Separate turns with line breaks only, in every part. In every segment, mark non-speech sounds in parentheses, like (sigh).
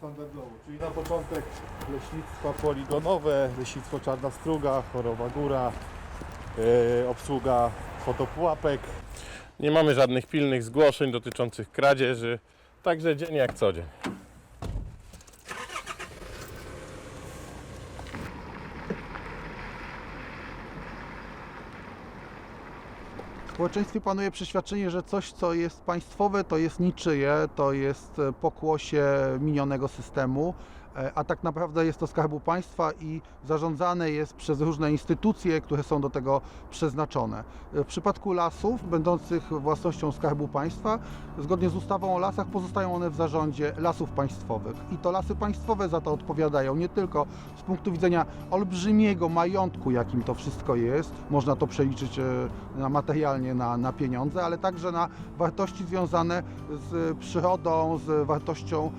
standardowo, czyli na początek leśnictwa poligonowe, leśnictwo Czarna Struga, Chorowa Góra, yy, obsługa fotopułapek.
Nie mamy żadnych pilnych zgłoszeń dotyczących kradzieży, także dzień jak co dzień.
Społeczeństwie panuje przeświadczenie, że coś, co jest państwowe, to jest niczyje, to jest pokłosie minionego systemu, a tak naprawdę jest to skarbu państwa i zarządzane jest przez różne instytucje, które są do tego przeznaczone. E, W przypadku lasów, będących własnością skarbu państwa, zgodnie z ustawą o lasach pozostają one w zarządzie lasów państwowych. I to lasy państwowe za to odpowiadają, nie tylko z punktu widzenia olbrzymiego majątku, jakim to wszystko jest, można to przeliczyć e, na materialnie na, na pieniądze, ale także na wartości związane z przyrodą, z wartością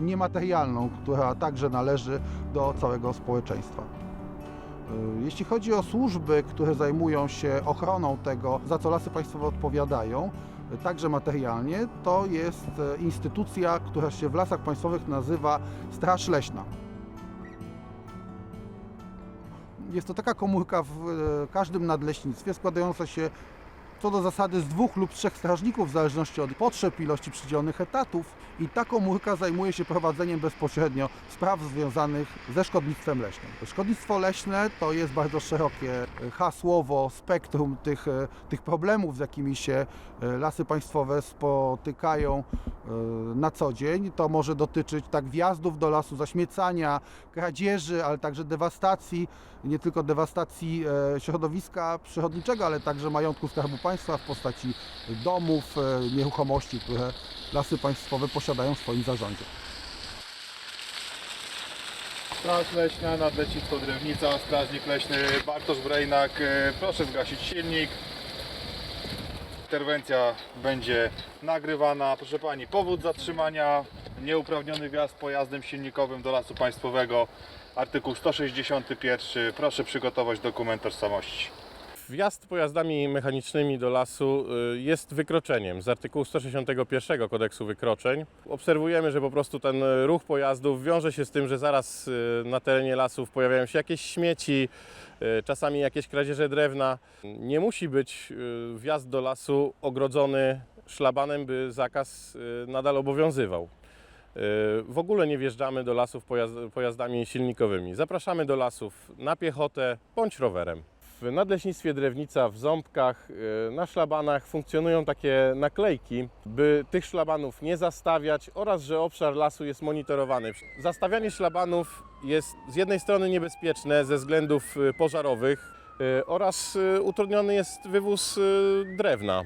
niematerialną, która także należy do całego społeczeństwa. Y, Jeśli chodzi o służby, które zajmują się ochroną tego, za co lasy państwowe odpowiadają, y, także materialnie, to jest y, instytucja, która się w lasach państwowych nazywa Straż Leśna. Jest to taka komórka w każdym nadleśnictwie składająca się co do zasady z dwóch lub trzech strażników w zależności od potrzeb, ilości przydzielonych etatów i ta komórka zajmuje się prowadzeniem bezpośrednio spraw związanych ze szkodnictwem leśnym. Szkodnictwo leśne to jest bardzo szerokie e, hasłowo spektrum tych, e, tych problemów, z jakimi się e, lasy państwowe spotykają na co dzień. To może dotyczyć tak wjazdów do lasu, zaśmiecania, kradzieży, ale także dewastacji, nie tylko dewastacji środowiska przyrodniczego, ale także majątku Skarbu Państwa w postaci domów, e, nieruchomości, które lasy państwowe posiadają w swoim zarządzie.
Straż Leśna, Nadleśnictwo Drewnica, Strażnik Leśny Bartosz Brejnak. E, Proszę zgasić silnik. Interwencja będzie nagrywana. Proszę Pani, powód zatrzymania, nieuprawniony wjazd pojazdem silnikowym do Lasu Państwowego. Artykuł 161. Proszę przygotować dokument tożsamości.
Wjazd pojazdami mechanicznymi do lasu y, jest wykroczeniem z artykułu 161 kodeksu wykroczeń. Obserwujemy, że po prostu ten ruch pojazdów wiąże się z tym, że zaraz y, na terenie lasów pojawiają się jakieś śmieci, y, czasami jakieś kradzieże drewna. Nie musi być wjazd do lasu ogrodzony szlabanem, by zakaz nadal obowiązywał. W ogóle nie wjeżdżamy do lasów pojazd- pojazdami silnikowymi. Zapraszamy do lasów na piechotę bądź rowerem. W Nadleśnictwie Drewnica w Ząbkach y, na szlabanach funkcjonują takie naklejki, by tych szlabanów nie zastawiać oraz, że obszar lasu jest monitorowany. Zastawianie szlabanów jest z jednej strony niebezpieczne ze względów y, pożarowych y, oraz utrudniony jest wywóz drewna.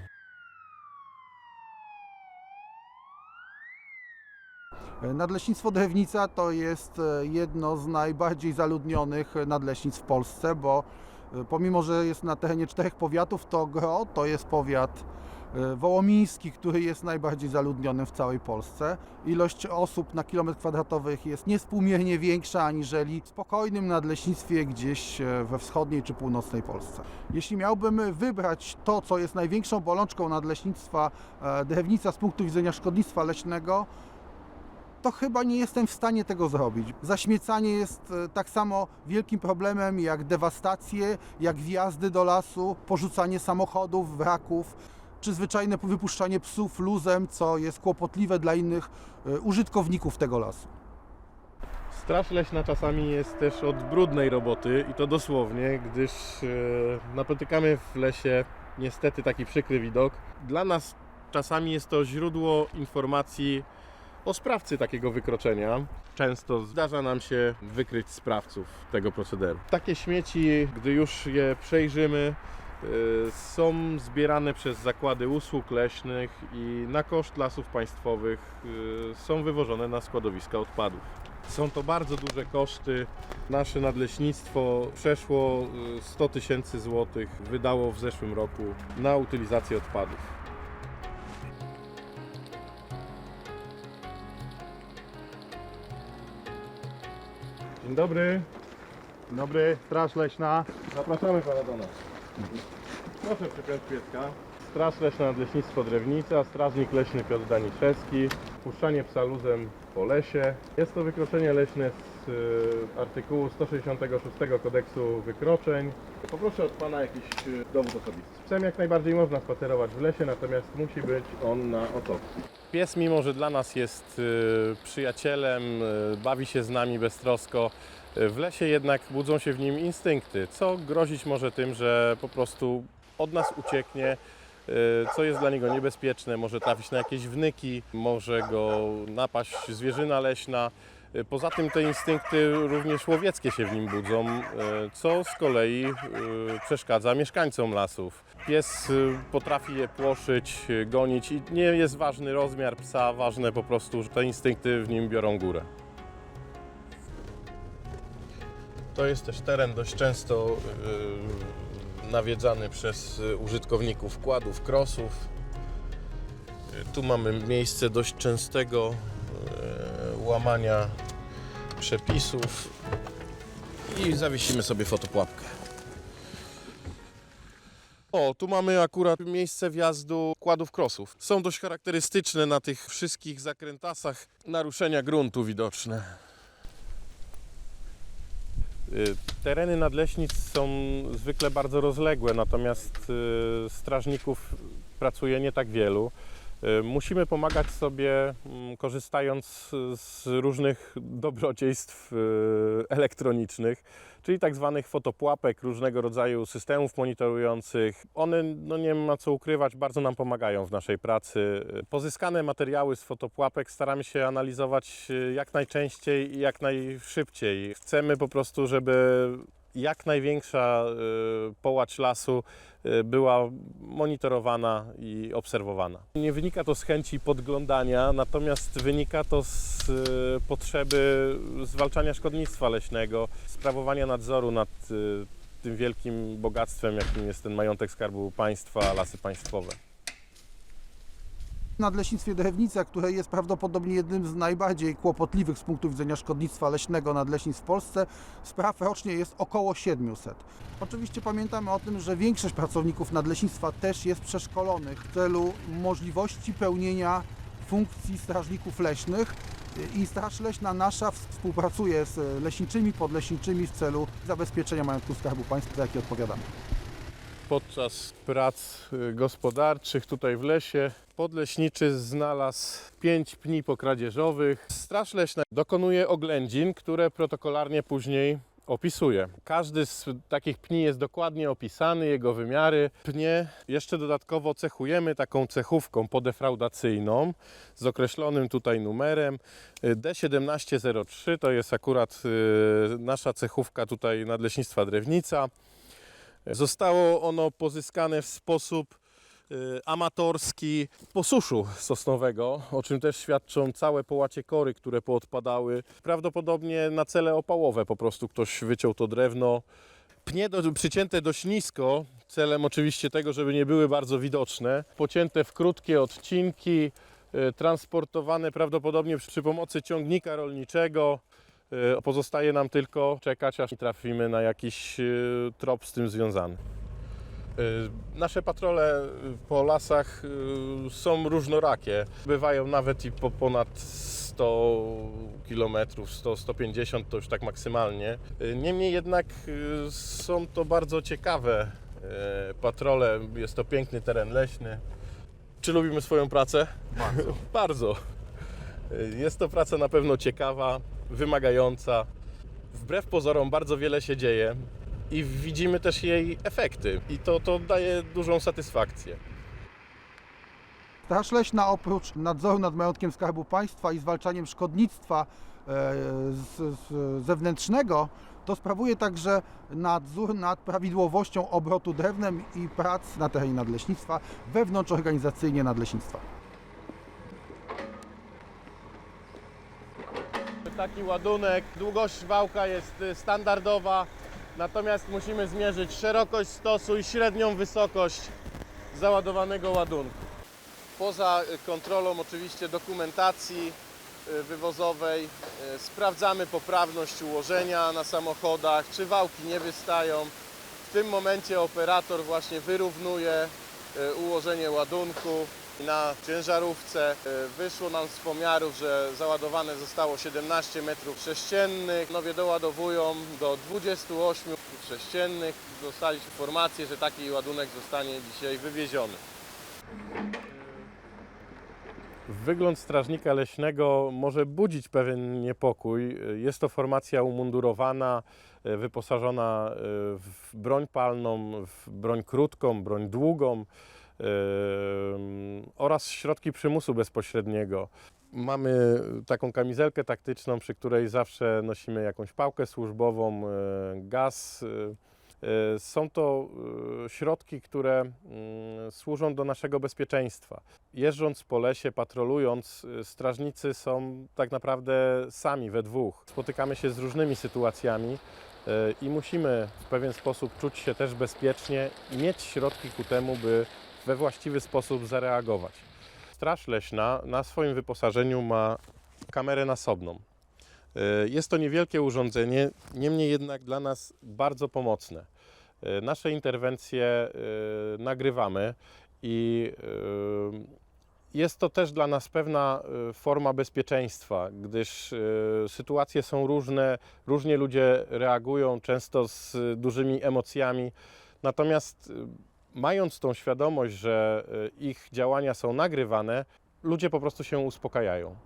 Nadleśnictwo Drewnica to jest e, jedno z najbardziej zaludnionych nadleśnictw w Polsce, bo e, pomimo, że jest na terenie czterech powiatów, to Gro to jest powiat e, wołomiński, który jest najbardziej zaludniony w całej Polsce. Ilość osób na kilometr kwadratowy jest niespółmiernie większa aniżeli w spokojnym nadleśnictwie gdzieś e, we wschodniej czy północnej Polsce. Jeśli miałbym wybrać to, co jest największą bolączką nadleśnictwa e, Drewnica z punktu widzenia szkodnictwa leśnego, to chyba nie jestem w stanie tego zrobić. Zaśmiecanie jest e, tak samo wielkim problemem jak dewastacje, jak wjazdy do lasu, porzucanie samochodów, wraków, czy zwyczajne wypuszczanie psów luzem, co jest kłopotliwe dla innych e, użytkowników tego lasu.
Straż leśna czasami jest też od brudnej roboty i to dosłownie, gdyż e, napotykamy w lesie niestety taki przykry widok. Dla nas czasami jest to źródło informacji o sprawcy takiego wykroczenia. Często zdarza nam się wykryć sprawców tego procederu. Takie śmieci, gdy już je przejrzymy, e, są zbierane przez zakłady usług leśnych i na koszt lasów państwowych e, są wywożone na składowiska odpadów. Są to bardzo duże koszty. Nasze nadleśnictwo przeszło y, 100 tysięcy złotych wydało w zeszłym roku na utylizację odpadów. Dzień dobry,
Dzień dobry, Straż Leśna.
zapraszamy Pana do nas. Proszę przypiąć pieska. Straż Leśna Nadleśnictwo Drewnica, Strażnik Leśny Piotr Daniszewski. Puszczanie psa luzem po lesie. Jest to wykroczenie leśne z y, artykułu 166 kodeksu wykroczeń. Poproszę od Pana jakiś y, dowód osobisty. Z psem jak najbardziej można spacerować w lesie, natomiast musi być on na otopcu. Pies, mimo że dla nas jest y, przyjacielem, y, bawi się z nami beztrosko, y, w lesie jednak budzą się w nim instynkty, co grozić może tym, że po prostu od nas ucieknie, co jest dla niego niebezpieczne, może trafić na jakieś wnyki, może go napaść zwierzyna leśna. Y, Poza tym te instynkty również łowieckie się w nim budzą, y, co z kolei y, przeszkadza mieszkańcom lasów. Pies potrafi je płoszyć, gonić i nie jest ważny rozmiar psa, ważne po prostu, że te instynkty w nim biorą górę. To jest też teren dość często nawiedzany przez użytkowników kładów, krosów. Tu mamy miejsce dość częstego łamania przepisów i zawiesimy sobie fotopułapkę. O, tu mamy akurat miejsce wjazdu kładów krosów. Są dość charakterystyczne na tych wszystkich zakrętasach naruszenia gruntu widoczne. Y, Tereny nadleśnic są zwykle bardzo rozległe, natomiast y, strażników pracuje nie tak wielu. Y, Musimy pomagać sobie, mm, korzystając z różnych dobrodziejstw y, elektronicznych, czyli tak zwanych fotopułapek, różnego rodzaju systemów monitorujących. One, no nie ma co ukrywać, bardzo nam pomagają w naszej pracy. Pozyskane materiały z fotopułapek staramy się analizować y, jak najczęściej i jak najszybciej. Chcemy po prostu, żeby jak największa y, połacz lasu y, była monitorowana i obserwowana. Nie wynika to z chęci podglądania, natomiast wynika to z y, potrzeby zwalczania szkodnictwa leśnego, sprawowania nadzoru nad tym wielkim bogactwem, jakim jest ten majątek Skarbu Państwa, lasy państwowe.
Nadleśnictwie Drewnica, które jest prawdopodobnie jednym z najbardziej kłopotliwych z punktu widzenia szkodnictwa leśnego nadleśnictw w Polsce, spraw rocznie jest około 700. Oczywiście pamiętamy o tym, że większość pracowników nadleśnictwa też jest przeszkolonych w celu możliwości pełnienia funkcji strażników leśnych i Straż Leśna nasza współpracuje z leśniczymi, podleśniczymi w celu zabezpieczenia majątku Skarbu Państwa, za jaki odpowiadamy.
Podczas prac y, gospodarczych tutaj w lesie podleśniczy znalazł pięć pni pokradzieżowych. Straż Leśna dokonuje oględzin, które protokolarnie później opisuje. Każdy z takich pni jest dokładnie opisany, jego wymiary. Pnie jeszcze dodatkowo cechujemy taką cechówką podefraudacyjną z określonym tutaj numerem. Y, D1703 to jest akurat y, nasza cechówka tutaj Nadleśnictwa Drewnica. Zostało ono pozyskane w sposób y, amatorski po suszu sosnowego, o czym też świadczą całe połacie kory, które poodpadały. Prawdopodobnie na cele opałowe po prostu ktoś wyciął to drewno. Pnie do, przycięte dość nisko, celem oczywiście tego, żeby nie były bardzo widoczne. Pocięte w krótkie odcinki, y, transportowane prawdopodobnie przy pomocy ciągnika rolniczego. Y, Pozostaje nam tylko czekać, aż trafimy na jakiś y, trop z tym związany. Y, Nasze patrole po lasach są różnorakie. Bywają nawet i po ponad 100 km, 100-150 to już tak maksymalnie. Niemniej jednak są to bardzo ciekawe patrole. Jest to piękny teren leśny. Czy lubimy swoją pracę?
Bardzo. (laughs)
Bardzo. Jest to praca na pewno ciekawa, wymagająca. Wbrew pozorom bardzo wiele się dzieje i widzimy też jej efekty i to, to daje dużą satysfakcję.
Straż Leśna oprócz nadzoru nad majątkiem Skarbu Państwa i zwalczaniem szkodnictwa e, z, z zewnętrznego, to sprawuje także nadzór nad prawidłowością obrotu drewnem i prac na terenie nadleśnictwa wewnątrz organizacyjnie nadleśnictwa.
Taki ładunek, długość wałka jest y, standardowa, natomiast musimy zmierzyć szerokość stosu i średnią wysokość załadowanego ładunku. Poza y, kontrolą oczywiście dokumentacji y, wywozowej sprawdzamy poprawność ułożenia na samochodach, czy wałki nie wystają. W tym momencie operator właśnie wyrównuje ułożenie ładunku Na ciężarówce y, wyszło nam z pomiarów, że załadowane zostało 17 metrów sześciennych. Nowie doładowują do 28 metrów sześciennych. Dostaliśmy informację, że taki ładunek zostanie dzisiaj wywieziony. Wygląd strażnika leśnego może budzić pewien niepokój. Jest to formacja umundurowana, e, wyposażona e, w broń palną, w broń krótką, broń długą oraz środki przymusu bezpośredniego. Mamy taką kamizelkę taktyczną, przy której zawsze nosimy jakąś pałkę służbową, e, gaz. e, E, Są to środki, które mm, służą do naszego bezpieczeństwa. Jeżdżąc po lesie, patrolując, strażnicy są tak naprawdę sami we dwóch. Spotykamy się z różnymi sytuacjami i musimy w pewien sposób czuć się też bezpiecznie i mieć środki ku temu, by we właściwy sposób zareagować. Straż Leśna na swoim wyposażeniu ma kamerę nasobną. E, Jest to niewielkie urządzenie, niemniej jednak dla nas bardzo pomocne. E, Nasze interwencje e, nagrywamy i jest to też dla nas pewna forma bezpieczeństwa, gdyż sytuacje są różne, różnie ludzie reagują, często z dużymi emocjami. Natomiast mając tą świadomość, że e, ich działania są nagrywane, ludzie po prostu się uspokajają.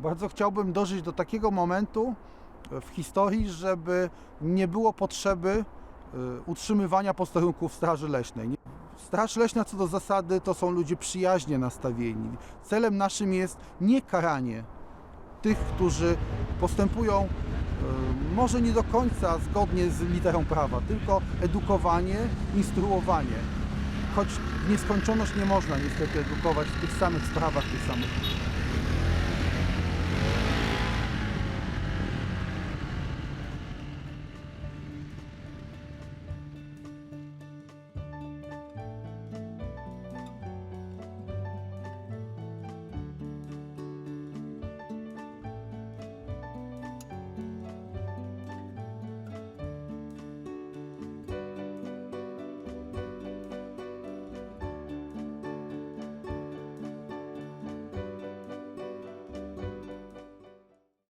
Bardzo chciałbym dożyć do takiego momentu w historii, żeby nie było potrzeby y, utrzymywania posterunków Straży Leśnej. Straż Leśna co do zasady to są ludzie przyjaźnie nastawieni. Celem naszym jest nie karanie tych, którzy postępują może nie do końca zgodnie z literą prawa, tylko edukowanie, instruowanie. Choć w nieskończoność nie można niestety edukować w tych samych sprawach, tych samych